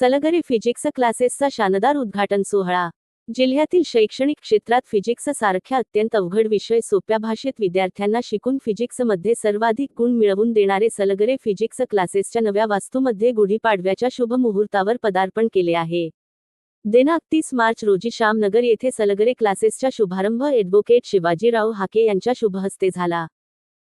Salgare physics क्लासेसचा शानदार उद्घाटन सोहळा. जिल्ह्यातील शैक्षणिक क्षेत्रात फिजिक्स सारख्या अत्यंत अवघड विषय सोप्या भाषेत विद्यार्थ्यांना शिकून फिजिक्समध्ये सर्वाधिक गुण मिळवून देणारे सलगरे फिजिक्स क्लासेसच्या नव्या वास्तूमध्ये गुढीपाडव्याच्या शुभ मुहूर्तावर पदार्पण केले आहे. दिनांक तीस मार्च रोजी श्यामनगर येथे सलगरे क्लासेसचा शुभारंभ ॲडव्होकेट शिवाजीराव हाके यांच्या शुभहस्ते झाला.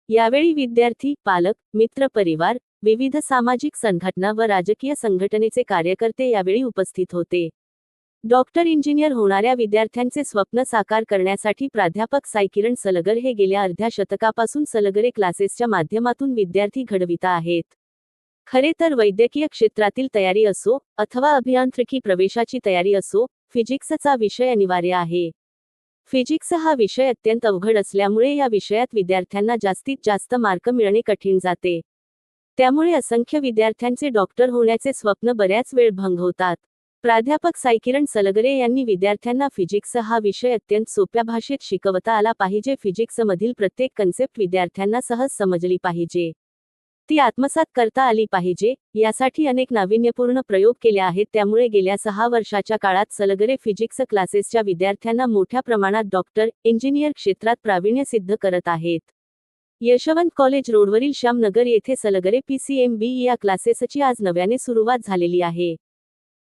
यावेळी विद्यार्थी पालक मित्र परिवार विविध सामाजिक संघटना व राजकीय संघटनेचे कार्यकर्ते यावेळी उपस्थित होते. डॉक्टर इंजिनियर होणाऱ्या विद्यार्थ्यांचे स्वप्न साकार करण्यासाठी प्राध्यापक साईकिरण सलगर हे गेल्या अर्ध्या शतकापासून सलगरे क्लासेसच्या माध्यमातून विद्यार्थी घडविता आहेत. खरे तर वैद्यकीय क्षेत्रातील तयारी असो अथवा अभियांत्रिकी प्रवेशाची तयारी असो फिजिक्सचा विषय अनिवार्य आहे. फिजिक्स हा विषय अत्यंत अवघड असल्यामुळे या विषयात विद्यार्थ्यांना जास्तीत जास्त मार्क मिळणे कठीण जाते. त्यामुळे असंख्य विद्यार्थ्यांचे डॉक्टर होण्याचे स्वप्न बऱ्याच वेळ भंग होतात. प्राध्यापक साईकिरण सलगरे यांनी विद्यार्थ्यांना फिजिक्स हा विषय अत्यंत सोप्या भाषेत शिकवता आला पाहिजे. फिजिक्समधील प्रत्येक कन्सेप्ट विद्यार्थ्यांना सहज समजली पाहिजे. ती आत्मसात करता आली पाहिजे. यासाठी अनेक नाविन्यपूर्ण प्रयोग केले आहेत. त्यामुळे गेल्या सहा वर्षाच्या काळात सलगरे फिजिक्स क्लासेसच्या विद्यार्थ्यांना मोठ्या प्रमाणात डॉक्टर इंजिनियर क्षेत्रात प्रावीण्य सिद्ध करत आहेत. यशवंत कॉलेज रोडवरील श्यामनगर येथे सलगरे पीसीएमबी या क्लासेसची आज नव्याने सुरुवात झालेली आहे.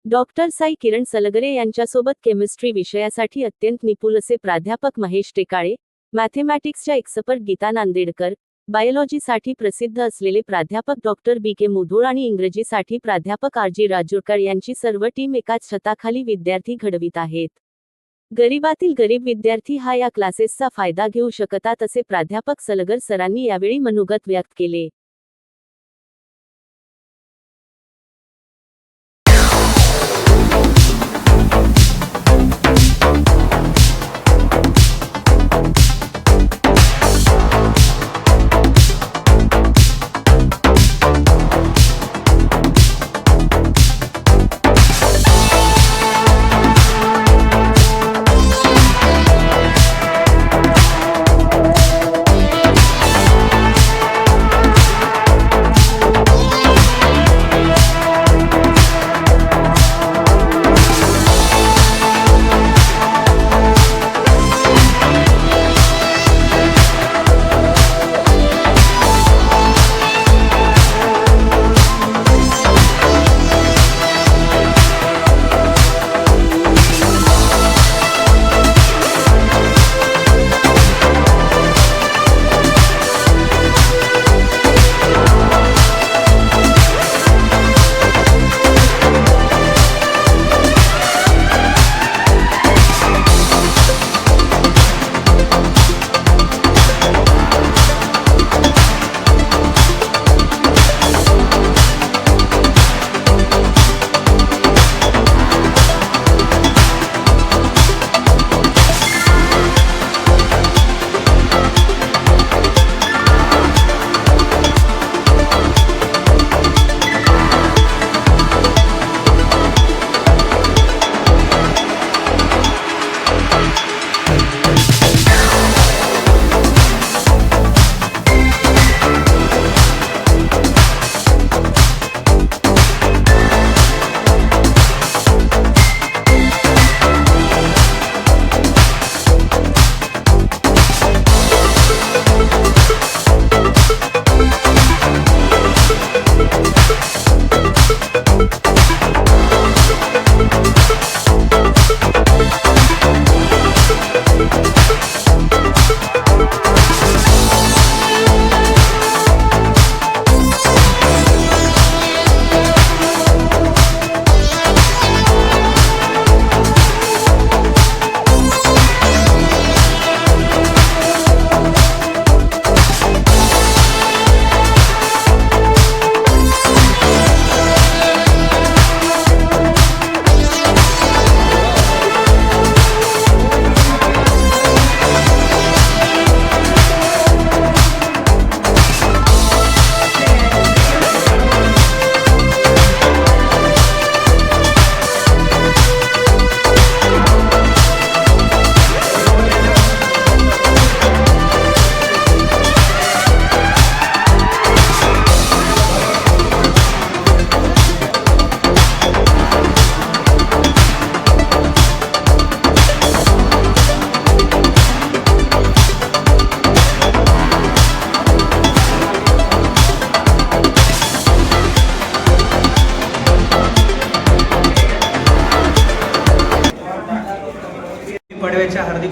डॉक्टर साई किरण सलगरे यांच्यासोबत केमिस्ट्री विषयासाठी अत्यंत निपुल असे प्राध्यापक महेश टेकाळे मॅथेमॅटिक्सच्या एक्सपर्ट गीता नांदेडकर बायोलॉजीसाठी प्रसिद्ध असलेले प्राध्यापक डॉक्टर बी के मुधोळ आणि इंग्रजीसाठी प्राध्यापक आर जी राजूरकर यांची सर्व टीम एकाच छताखाली विद्यार्थी घडवित आहेत. गरीबातील गरीब विद्यार्थी हा या क्लासेसचा फायदा घेऊ शकतात असे प्राध्यापक सलगर सरांनी यावेळी मनोगत व्यक्त केले.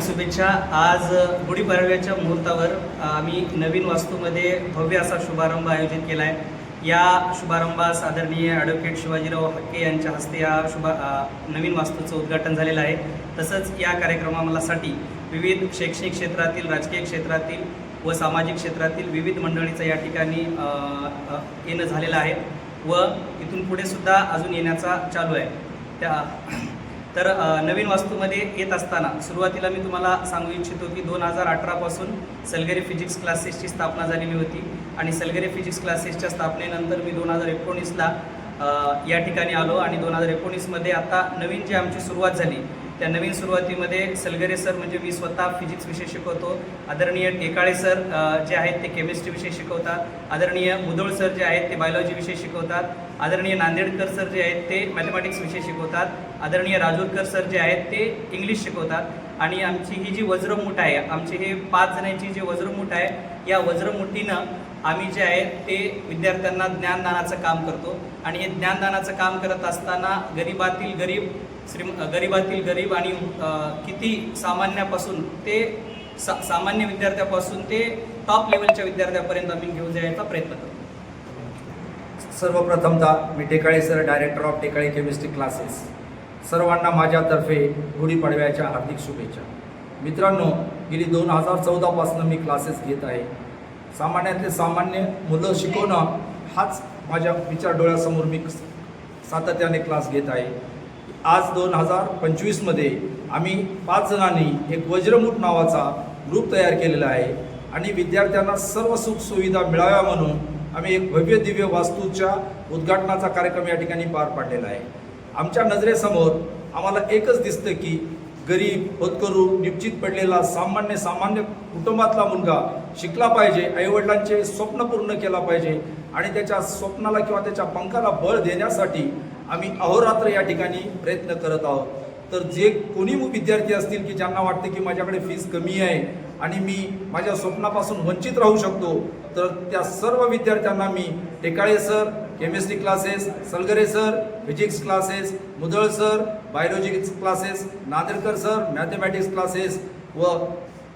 शुभेच्छा. आज गुढीपाडव्याच्या मुहूर्तावर आम्ही नवीन वास्तूमध्ये भव्य असा शुभारंभ आयोजित केला आहे या शुभारंभास आदरणीय ॲडव्होकेट शिवाजीराव हक्के यांच्या हस्ते या शुभा नवीन वास्तूचं उद्घाटन झालेलं आहे. तसंच या कार्यक्रमासाठी विविध शैक्षणिक क्षेत्रातील राजकीय क्षेत्रातील व सामाजिक क्षेत्रातील विविध मंडळीचं या ठिकाणी येणं झालेलं आहे. व इथून पुढे सुद्धा अजून येण्याचा चालू आहे. त्या तर नवीन वास्तूमध्ये येत असताना सुरुवातीला मी तुम्हाला सांगू इच्छितो की दोन हजार अठरापासून सलगरी फिजिक्स क्लासेसची स्थापना झालेली होती आणि सलगरी फिजिक्स क्लासेसच्या स्थापनेनंतर मी दोन हजार एकोणीसला या ठिकाणी आलो आणि दोन हजार एकोणीसमध्ये आता नवीन जी आमची सुरुवात झाली त्या नवीन सुरुवातीमध्ये सलगरे सर म्हणजे मी स्वतः फिजिक्स विषय शिकवतो. आदरणीय टेकाळे सर जे आहेत ते केमिस्ट्री विषय शिकवतात. आदरणीय मुदोळ सर जे आहेत ते बायोलॉजी विषय शिकवतात. आदरणीय नांदेडकर सर जे आहेत ते मॅथमॅटिक्स विषय शिकवतात. आदरणीय राजूरकर सर जे आहेत ते इंग्लिश शिकवतात. आणि आमची ही जी वज्रमूठ आहे आमची हे पाच जणांची जी वज्रमूठ आहे या वज्रमुठीनं आम्ही जे आहे ते विद्यार्थ्यांना ज्ञानदानाचं काम करतो. आणि हे ज्ञानदानाचं काम करत असताना गरिबातील गरीब श्रीम गरिबातील गरीब आणि किती सामान्यापासून ते सा सामान्य विद्यार्थ्यापासून ते टॉप लेवलच्या विद्यार्थ्यापर्यंत आम्ही घेऊन जायचा प्रयत्न करतो. सर्वप्रथमतः मी Tekale sir director of Tekale chemistry classes सर्वांना माझ्यातर्फे गुढीपाडव्याच्या हार्दिक शुभेच्छा. मित्रांनो गेली दोन हजार चौदापासून मी क्लासेस घेत आहे. सामान्यातले सामान्य मुलं शिकवणं हाच माझ्या विचार डोळ्यासमोर मी सातत्याने क्लास घेत आहे. आज दोन हजार पंचवीसमध्ये आम्ही पाच जणांनी एक वज्रमूठ नावाचा ग्रुप तयार केलेला आहे. आणि विद्यार्थ्यांना सर्व सुखसुविधा मिळाव्या म्हणून आम्ही एक भव्य दिव्य वास्तूच्या उद्घाटनाचा कार्यक्रम या ठिकाणी पार पाडलेला आहे. आमच्या नजरेसमोर आम्हाला एकच दिसतं की गरीब होतकरू निश्चित पडलेला सामान्य सामान्य कुटुंबातला मुलगा शिकला पाहिजे आईवडिलांचे स्वप्न पूर्ण केला पाहिजे आणि त्याच्या स्वप्नाला किंवा त्याच्या पंखाला बळ देण्यासाठी आम्ही अहोरात्र या ठिकाणी प्रयत्न करत आहोत. तर जे कोणी विद्यार्थी असतील की ज्यांना वाटतं की माझ्याकडे फीस कमी आहे आणि मी माझ्या स्वप्नापासून वंचित राहू शकतो तर त्या सर्व विद्यार्थ्यांना मी Tekale sir chemistry classes Salgare sir physics classes Mudal sir biology classes Nandedkar sir mathematics classes व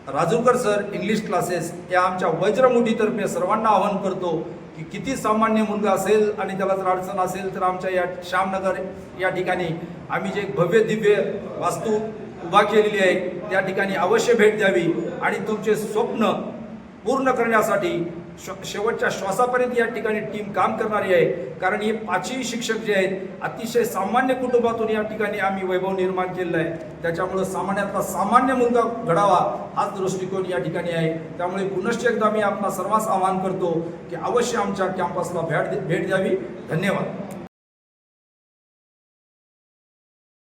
राजूकर सर इंग्लिश क्लासेस या आमच्या वज्रमुठीतर्फे सर्वांना आवाहन करतो की किती सामान्य मुलगा असेल आणि त्याला जर अडचण असेल तर आमच्या या श्यामनगर या ठिकाणी आम्ही जे भव्य दिव्य वास्तू उभा केलेली आहे त्या ठिकाणी अवश्य भेट द्यावी आणि तुमचे स्वप्न पूर्ण करण्यासाठी शेवटच्या श्वासापर्यंत या ठिकाणी टीम काम करणारी आहे. कारण हे पाचही शिक्षक जे आहेत अतिशय सामान्य कुटुंबातून या ठिकाणी आम्ही वैभव निर्माण केलेलं आहे. त्याच्यामुळं सामान्यातला सामान्य मुलगा घडावा हाच दृष्टिकोन या ठिकाणी आहे. त्यामुळे पुनश्च एकदा मी आपला सर्वांस आवाहन करतो की अवश्य आमच्या कॅम्पसला भेट भेट द्यावी. धन्यवाद.